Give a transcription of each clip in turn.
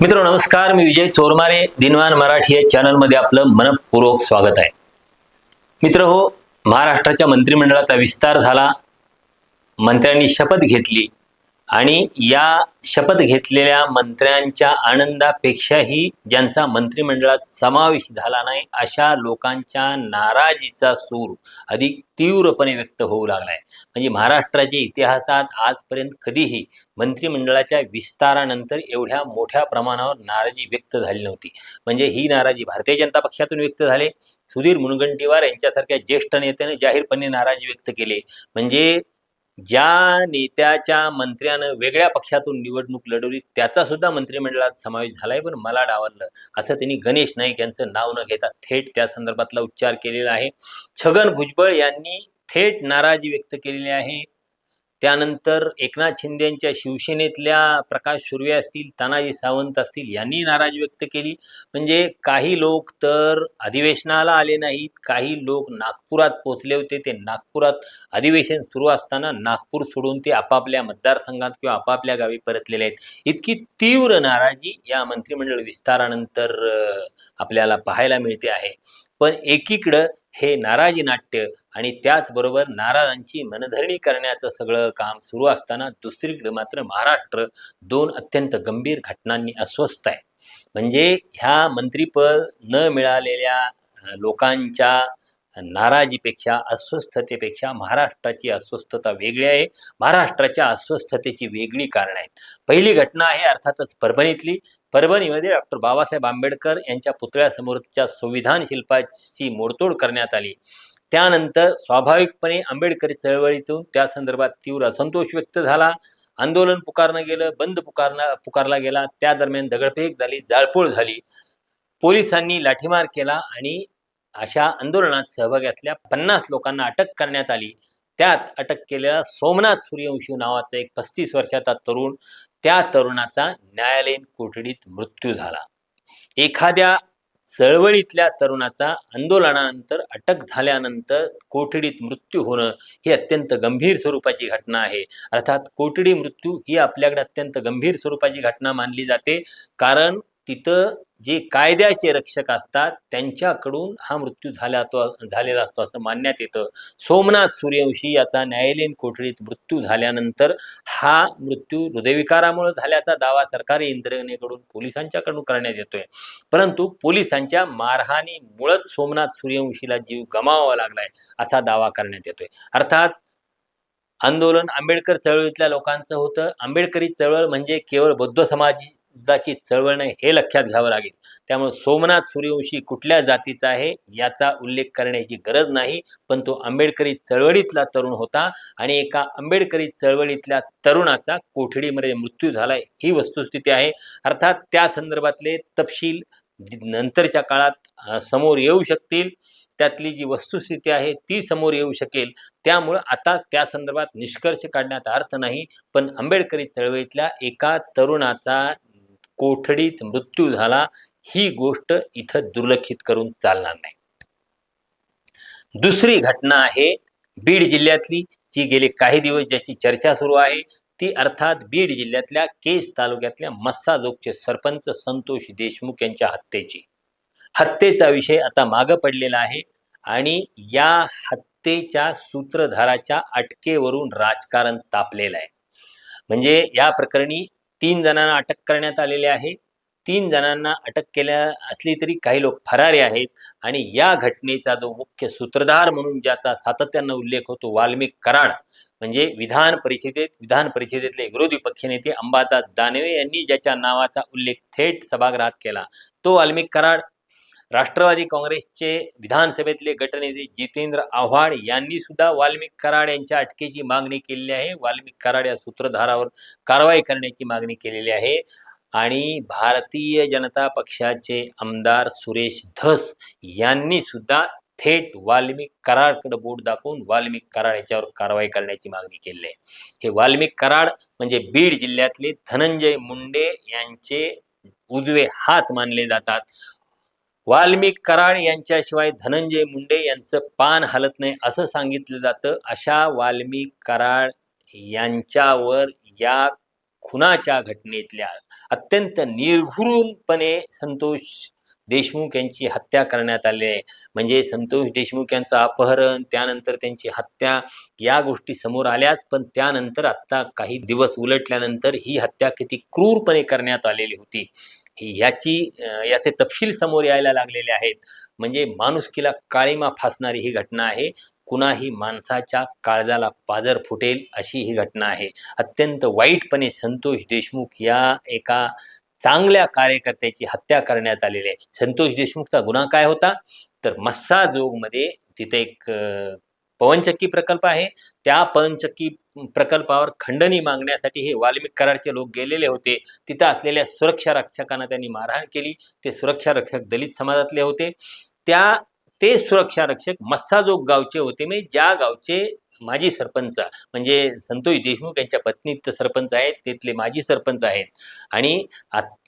मित्र नमस्कार मी विजय चोरमारे दिनवान मराठी या चॅनलमध्ये आपलं मनपूर्वक स्वागत आहे. मित्र हो महाराष्ट्राच्या मंत्रिमंडळाचा विस्तार झाला मंत्र्यांनी शपथ घेतली आणि या शपथ घेतलेल्या मंत्र्यांच्या आनंदापेक्षाही ज्यांचा मंत्रिमंडळात समावेश झाला नाही अशा लोकांच्या नाराजीचा सूर अधिक तीव्रपणे व्यक्त होऊ लागलाय. म्हणजे महाराष्ट्राच्या इतिहासात आजपर्यंत कधीही मंत्रिमंडळाच्या विस्तारानंतर एवढ्या मोठ्या प्रमाणावर नाराजी व्यक्त झाली नव्हती. म्हणजे ही नाराजी भारतीय जनता पक्षातून व्यक्त झाले. सुधीर मुनगंटीवार यांच्यासारख्या ज्येष्ठ नेत्याने जाहीरपणे नाराजी व्यक्त केले. म्हणजे ज्या नेत्याच्या मंत्र्यानं वेगळ्या पक्षातून निवडणूक लढवली त्याचा सुद्धा मंत्रिमंडळात समावेश झालाय. पण मला डावललं. असं त्यांनी गणेश नाईक यांचं नाव न घेता थेट त्या संदर्भातला उच्चार केलेला आहे. छगन भुजबळ यांनी थेट नाराजी व्यक्त केलेली आहे. त्यानंतर एकनाथ शिंदे यांच्या शिवसेनेतल्या प्रकाश सुर्वे असतील तानाजी सावंत असतील यांनी नाराजी व्यक्त केली. म्हणजे काही लोक तर अधिवेशनाला आले नाहीत काही लोक नागपुरात पोहोचले होते. ते नागपुरात अधिवेशन सुरू असताना नागपूर सोडून ते आपापल्या मतदारसंघात किंवा आपापल्या गावी परतलेले आहेत. इतकी तीव्र नाराजी या मंत्रिमंडळ विस्तारानंतर आपल्याला पाहायला मिळते आहे. पण एकीकडं हे नाराजी नाट्य आणि त्याचबरोबर नाराजांची मनधरणी करण्याचं सगळं काम सुरू असताना दुसरीकडे मात्र महाराष्ट्र दोन अत्यंत गंभीर घटनांनी अस्वस्थ आहे. म्हणजे ह्या मंत्रीपद न मिळालेल्या लोकांच्या नाराजीपेक्षा अस्वस्थतेपेक्षा महाराष्ट्राची अस्वस्थता वेगळी आहे. महाराष्ट्राच्या अस्वस्थतेची वेगळी कारणं आहेत. पहिली घटना आहे अर्थातच परभणीतली. परभणीमध्ये डॉक्टर बाबासाहेब आंबेडकर यांच्या पुतळ्यासमोरच्या संविधान शिल्पाची मोडतोड करण्यात आली. त्यानंतर स्वाभाविकपणे आंबेडकरी चळवळीतून त्या संदर्भात तीव्र असंतोष व्यक्त झाला. आंदोलन पुकारणं गेलं बंद पुकारणं पुकारला गेला. त्या दरम्यान दगडफेक झाली जाळपोळ झाली. पोलिसांनी लाठीमार केला आणि अशा आंदोलनात सहभागातल्या पन्नास लोकांना अटक करण्यात आली. त्यात अटक केलेला सोमनाथ सूर्यवंशी नावाचा एक पस्तीस वर्षाचा तरुण त्या तरुणाचा न्यायालयीन कोठडीत मृत्यू झाला. एखाद्या चळवळीतल्या तरुणाचा आंदोलनानंतर अटक झाल्यानंतर कोठडीत मृत्यू होणं ही अत्यंत गंभीर स्वरूपाची घटना आहे. अर्थात कोठडी मृत्यू ही आपल्याकडे अत्यंत गंभीर स्वरूपाची घटना मानली जाते. कारण तिथं जे कायद्याचे रक्षक असतात त्यांच्याकडून हा मृत्यू झाला तो झालेला असतो असं मानण्यात येतं. सोमनाथ सूर्यवंशी याचा न्यायालयीन कोठडीत मृत्यू झाल्यानंतर हा मृत्यू हृदयविकारामुळे झाल्याचा दावा सरकारी यंत्रणेकडून पोलिसांच्याकडून करण्यात येतोय. परंतु पोलिसांच्या मारहाणीमुळेच सोमनाथ सूर्यवंशीला जीव गमावावा लागलाय असा दावा करण्यात येतोय. अर्थात आंदोलन आंबेडकर चळवळीतल्या लोकांचं होतं. आंबेडकरी चळवळ म्हणजे केवळ बौद्ध युद्धाची चळवळ नाही हे लक्षात घ्यावं लागेल. त्यामुळे सोमनाथ सूर्यवंशी कुठल्या जातीचा आहे याचा उल्लेख करण्याची गरज नाही पण तो आंबेडकरी चळवळीतला तरुण होता आणि एका आंबेडकरी चळवळीतल्या तरुणाचा कोठडीमध्ये मृत्यू झालाय ही वस्तुस्थिती आहे. अर्थात त्या संदर्भातले तपशील नंतरच्या काळात समोर येऊ शकतील. त्यातली जी वस्तुस्थिती आहे ती समोर येऊ शकेल. त्यामुळं आता त्या संदर्भात निष्कर्ष काढण्यात अर्थ नाही पण आंबेडकरी चळवळीतल्या एका तरुणाचा कोठडीत मृत्यू झाला ही गोष्ट इथं दुर्लक्षित करून चालणार नाही. दुसरी घटना आहे बीड जिल्ह्यातली जी गेले काही दिवस ज्याची चर्चा सुरू आहे ती अर्थात बीड जिल्ह्यातल्या केस तालुक्यातल्या मस्साजोगचे सरपंच संतोष देशमुख यांच्या हत्येची. हत्येचा विषय आता मागं पडलेला आहे आणि या हत्येच्या सूत्रधाराच्या अटकेवरून राजकारण तापलेलं आहे. म्हणजे या प्रकरणी तीन जणांना अटक करण्यात आलेली आहे. तीन जणांना अटक केल्या असली तरी काही लोक फरारी आहेत आणि या घटनेचा जो मुख्य सूत्रधार म्हणून ज्याचा सातत्यानं उल्लेख होतो वाल्मिक कराड म्हणजे विधान परिषदेत विधान परिषदेतले विरोधी पक्षनेते अंबादास दानवे यांनी ज्याच्या नावाचा उल्लेख थेट सभागृहात केला. तो वाल्मिक कराड राष्ट्रवादी काँग्रेसचे विधानसभेतले गटनेते जितेंद्र आव्हाड यांनी सुद्धा वाल्मिक कराड यांच्या अटकेची मागणी केलेली आहे. वाल्मिक कराड या सूत्रधारावर कारवाई करण्याची मागणी केलेली आहे. आणि भारतीय जनता पक्षाचे आमदार सुरेश धस यांनी सुद्धा थेट वाल्मिक कराडकडे बोट दाखवून वाल्मिक कराड याच्यावर कारवाई करण्याची मागणी केली आहे. हे वाल्मिक कराड म्हणजे बीड जिल्ह्यातले धनंजय मुंडे यांचे उजवे हात मानले जातात. वाल्मिक कराड यांच्याशिवाय धनंजय मुंडे यांचं पान हलत नाही असं सांगितलं जातं. अशा वाल्मिक कराड यांच्यावर या खुनाच्या घटनेतल्या अत्यंत निर्घृणपणे संतोष देशमुख यांची हत्या करण्यात आली आहे. म्हणजे संतोष देशमुख यांचं अपहरण त्यानंतर त्यांची हत्या या गोष्टी समोर आल्याच पण त्यानंतर आत्ता काही दिवस उलटल्यानंतर ही हत्या किती क्रूरपणे करण्यात आलेली होती. ह्याची याचे तपशील समोर यायला लागलेले आहेत. म्हणजे माणुसकीला काळीमा फासणारी ही घटना आहे. कुणाही माणसाच्या काळजाला पाजर फुटेल अशी ही घटना आहे. अत्यंत वाईटपणे संतोष देशमुख या एका चांगल्या कार्यकर्त्याची हत्या करण्यात आलेली आहे. संतोष देशमुखचा गुन्हा काय होता? तर मस्साजोगमध्ये तिथे एक पवनचक्की प्रकल्प आहे. त्या पवनचक्की प्रकल्पावर खंडणी मागण्यासाठी हे वाल्मिक कराडचे लोक गेलेले होते. तिथं असलेल्या सुरक्षा रक्षकांना त्यांनी मारहाण केली. ते सुरक्षा रक्षक दलित समाजातले होते. त्या ते सुरक्षा रक्षक मस्साजोग गावचे होते. म्हणजे ज्या गावचे माजी सरपंच म्हणजे संतोष देशमुख यांच्या पत्नीत सरपंच आहेत. तिथले माजी सरपंच आहेत. आणि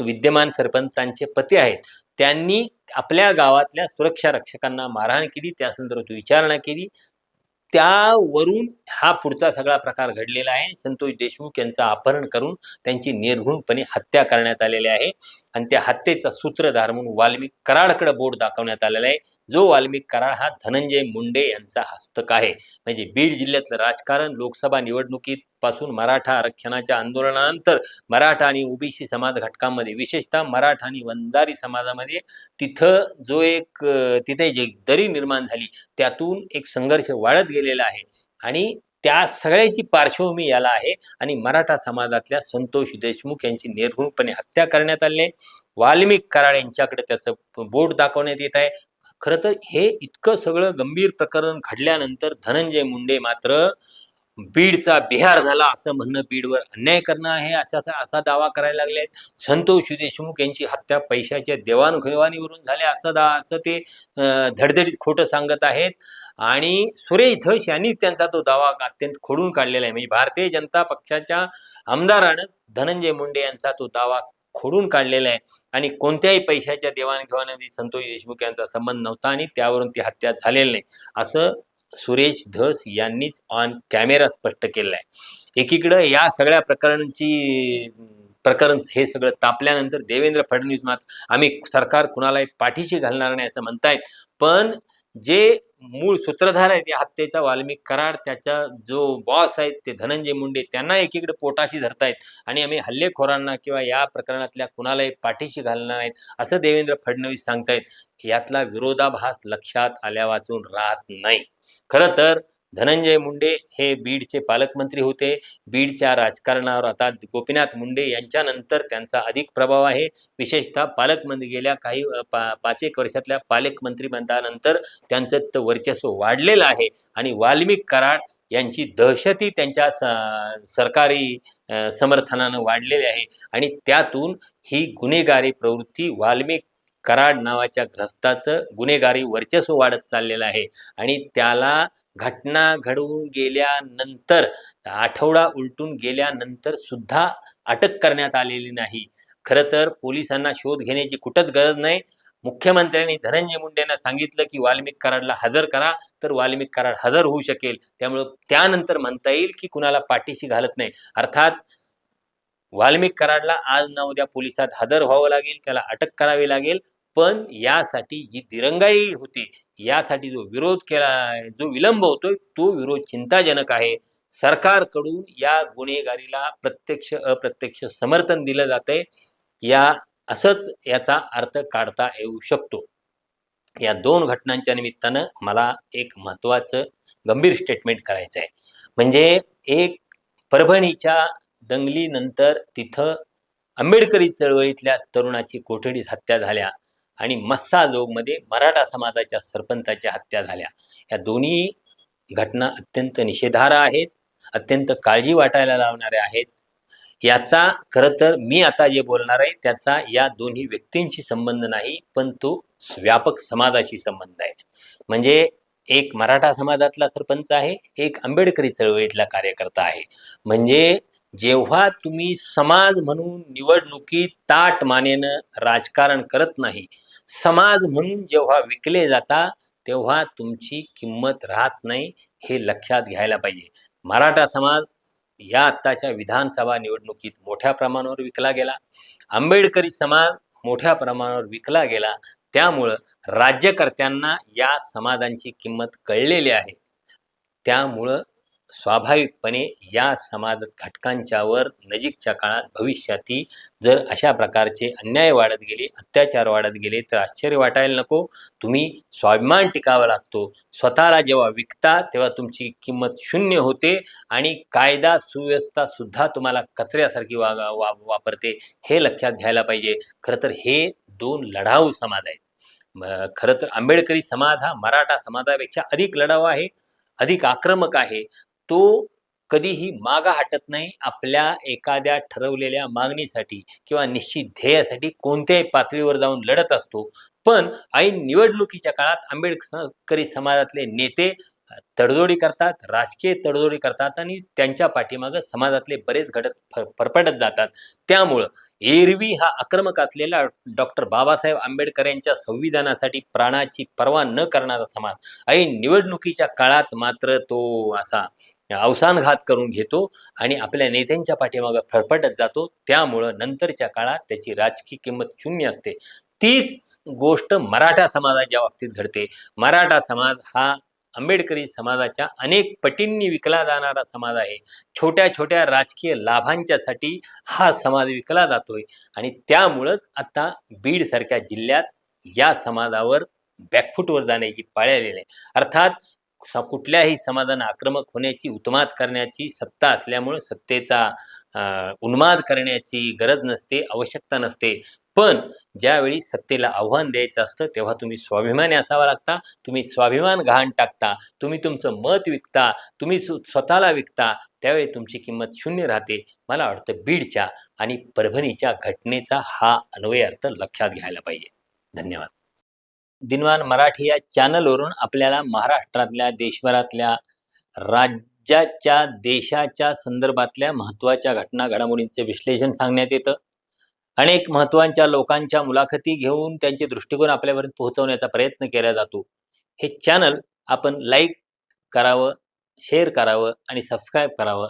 विद्यमान सरपंचांचे पती आहेत. त्यांनी आपल्या गावातल्या सुरक्षा रक्षकांना मारहाण केली. त्या संदर्भात विचारणा केली. त्यावरून हा पुढचा सगळा प्रकार घडलेला आहे. संतोष देशमुख यांचं अपहरण करून त्यांची निर्घृणपणे हत्या करण्यात आलेली आहे. आणि त्या हत्येचा सूत्रधार म्हणून वाल्मिक कराडकडे बोट दाखवण्यात आलेला आहे. जो वाल्मिक कराड हा धनंजय मुंडे यांचा हस्तक आहे. म्हणजे बीड जिल्ह्यातलं राजकारण लोकसभा निवडणुकीत पासून मराठा आरक्षणाच्या आंदोलनानंतर मराठा आणि ओबीसी समाज घटकांमध्ये विशेषतः मराठा आणि वंजारी समाजामध्ये तिथं जो एक तिथे जे दरी निर्माण झाली त्यातून एक संघर्ष वाढत गेलेला आहे. आणि त्या सगळ्याची पार्श्वभूमी याला आहे. आणि मराठा समाजातल्या संतोष देशमुख यांची निर्घृणपणे हत्या करण्यात आली आहे. वाल्मिक कराड यांच्याकडे त्याचं बोट दाखवण्यात येत आहे. खरं तर हे इतकं सगळं गंभीर प्रकरण घडल्यानंतर धनंजय मुंडे मात्र बीडचा बिहार झाला असं म्हणणं बीडवर अन्याय करणं आहे असा असा दावा करायला लागले आहेत. संतोष देशमुख यांची हत्या पैशाच्या देवाणघेवाणीवरून झाल्या असं दा असं ते धडधडीत खोटं सांगत आहेत. आणि सुरेश धस यांनीच त्यांचा तो दावा अत्यंत खोडून काढलेला आहे. म्हणजे भारतीय जनता पक्षाच्या आमदारानं धनंजय मुंडे यांचा तो दावा खोडून काढलेला आहे. आणि कोणत्याही पैशाच्या देवाणघेवाणीमध्ये संतोष देशमुख यांचा संबंध नव्हता आणि त्यावरून ती हत्या झालेली नाही. असं सुरेश धस यांनीच ऑन कॅमेरा स्पष्ट केलेला आहे एकीकडं या सगळ्या प्रकरणाची प्रकरण हे सगळं तापल्यानंतर देवेंद्र फडणवीस मात्र आम्ही सरकार कुणालाही पाठीशी घालणार नाही असं म्हणतायत. पण जे मूळ सूत्रधार आहेत या हत्येचा वाल्मिक कराड त्याचा जो बॉस आहेत ते धनंजय मुंडे त्यांना एकीकडे पोटाशी धरतायत. आणि आम्ही हल्लेखोरांना किंवा या प्रकरणातल्या कुणालाही पाठीशी घालणार नाहीत असं देवेंद्र फडणवीस सांगतायत. यातला विरोधाभास लक्षात आल्या वाचून राहत नाही. खरं तर धनंजय मुंडे हे बीडचे पालकमंत्री होते. बीडच्या राजकारणावर आता गोपीनाथ मुंडे यांच्यानंतर त्यांचा अधिक प्रभाव आहे. विशेषतः पालकमंत्री गेल्या काही पा पाच एक वर्षातल्या पालकमंत्री बनतानंतर त्यांचं तर वर्चस्व वाढलेलं आहे. आणि वाल्मिक कराड यांची दहशती त्यांच्या स- सरकारी समर्थनानं वाढलेली आहे. आणि त्यातून ही गुन्हेगारी प्रवृत्ती वाल्मिक कराड नावाच्या ग्रस्ताचं गुन्हेगारी वर्चस्व वाढत चाललेलं आहे. आणि त्याला घटना घडवून गेल्यानंतर आठवडा उलटून गेल्यानंतर सुद्धा अटक करण्यात आलेली नाही. खरं तर पोलिसांना शोध घेण्याची कुठंच गरज नाही. मुख्यमंत्र्यांनी धनंजय मुंडेंना सांगितलं की वाल्मिक कराडला हजर करा तर वाल्मिक कराड हजर होऊ शकेल. त्यामुळं त्यानंतर म्हणता येईल की कुणाला पाठीशी घालत नाही. अर्थात वाल्मिक कराडला आज ना उद्या पोलिसात हजर व्हावं लागेल त्याला अटक करावी लागेल. पण यासाठी जी दिरंगाई होती यासाठी जो विरोध केला जो विलंब होतोय तो विरोध चिंताजनक आहे. सरकारकडून या गुन्हेगारीला प्रत्यक्ष अप्रत्यक्ष समर्थन दिलं जातंय. या असंच याचा अर्थ काढता येऊ शकतो. या दोन घटनांच्या निमित्तानं मला एक महत्वाचं गंभीर स्टेटमेंट करायचं आहे म्हणजे एक परभणीच्या दंगलीनंतर तिथं आंबेडकरी चळवळीतल्या तरुणाची कोठडीत हत्या झाल्या. आणि मस्साजोगमध्ये मराठा समाजाच्या सरपंचाच्या हत्या झाल्या. या दोन्ही घटना अत्यंत निषेधार्ह आहेत अत्यंत काळजी वाटायला लावणाऱ्या आहेत. याचा खरं तर मी आता जे बोलणार आहे त्याचा या दोन्ही व्यक्तींशी संबंध नाही पण तो व्यापक समाजाशी संबंध आहे. म्हणजे एक मराठा समाजातला सरपंच आहे एक आंबेडकरी चळवळीतला कार्यकर्ता आहे. म्हणजे जेव्हा तुम्ही समाज म्हणून निवडणुकीत ताट मानेनं राजकारण करत नाही समाज म्हणून जेव्हा विकले जाता तेव्हा तुमची किंमत राहत नाही हे लक्षात घ्यायला पाहिजे. मराठा समाज या आत्ताच्या विधानसभा निवडणुकीत मोठ्या प्रमाणावर विकला गेला. आंबेडकरी समाज मोठ्या प्रमाणावर विकला गेला. त्यामुळं राज्यकर्त्यांना या समाजांची किंमत कळलेली आहे. त्यामुळं स्वाभाविकपणे या समाज घटकांच्यावर नजीकच्या काळात भविष्यातही जर अशा प्रकारचे अन्याय वाढत गेले अत्याचार वाढत गेले तर आश्चर्य वाटायला नको. तुम्ही स्वाभिमान टिकावा लागतो. स्वतःला जेव्हा विकता तेव्हा तुमची किंमत शून्य होते आणि कायदा सुव्यवस्था सुद्धा तुम्हाला कचऱ्यासारखी वागा वा वापरते हे लक्षात घ्यायला पाहिजे. खरं तर हे दोन लढाऊ समाज आहेत. खरं तर आंबेडकरी समाज हा मराठा समाजापेक्षा अधिक लढाऊ आहे अधिक आक्रमक आहे. तो कधीही मागा हटत नाही आपल्या एखाद्या ठरवलेल्या मागणीसाठी किंवा निश्चित ध्येयासाठी कोणत्याही पातळीवर जाऊन लढत असतो. पण ऐन निवडणुकीच्या काळात आंबेडकरी समाजातले नेते तडजोडी करतात राजकीय तडजोडी करतात आणि त्यांच्या पाठीमागं समाजातले बरेच घडत फरफडत फरफटत जातात. त्यामुळं एरवी हा आक्रमक असलेला डॉक्टर बाबासाहेब आंबेडकर यांच्या संविधानासाठी प्राणाची पर्वा न करणारा समाज. ऐन निवडणुकीच्या काळात मात्र तो असा अवसानघात करून घेतो आणि आपल्या नेत्यांच्या पाठीमागं फरफटत जातो. त्यामुळं नंतरच्या काळात त्याची राजकीय किंमत शून्य असते. तीच गोष्ट मराठा समाजाच्या बाबतीत घडते. मराठा समाज हा आंबेडकरी समाजाच्या अनेक पटींनी विकला जाणारा समाज आहे. छोट्या छोट्या राजकीय लाभांच्यासाठी हा समाज विकला जातोय. आणि त्यामुळंच आता बीडसारख्या जिल्ह्यात या समाजावर बॅकफूटवर जाण्याची पाळी आलेली आहे. अर्थात कुठल्याही समाजानं आक्रमक होण्याची उत्माद करण्याची सत्ता असल्यामुळे सत्तेचा उन्माद करण्याची गरज नसते आवश्यकता नसते. पण ज्यावेळी सत्तेला आव्हान द्यायचं असतं तेव्हा तुम्ही स्वाभिमानी असावा लागता तुम्ही स्वाभिमान गहाण टाकता तुम्ही तुमचं मत विकता तुम्ही सु- स्वतःला विकता त्यावेळी तुमची किंमत शून्य राहते. मला वाटतं बीडच्या आणि परभणीच्या घटनेचा हा अन्वय अर्थ लक्षात घ्यायला पाहिजे. धन्यवाद. दिनवान मराठी या चॅनलवरून आपल्याला महाराष्ट्रातल्या देशभरातल्या राज्याच्या देशाच्या संदर्भातल्या महत्त्वाच्या घटना घडामोडींचे विश्लेषण सांगण्यात येतं. अनेक महत्त्वाच्या लोकांच्या मुलाखती घेऊन त्यांचे दृष्टिकोन आपल्यापर्यंत पोहोचवण्याचा प्रयत्न केला जातो. हे चॅनल आपण लाईक करावं शेअर करावं आणि सबस्क्राईब करावं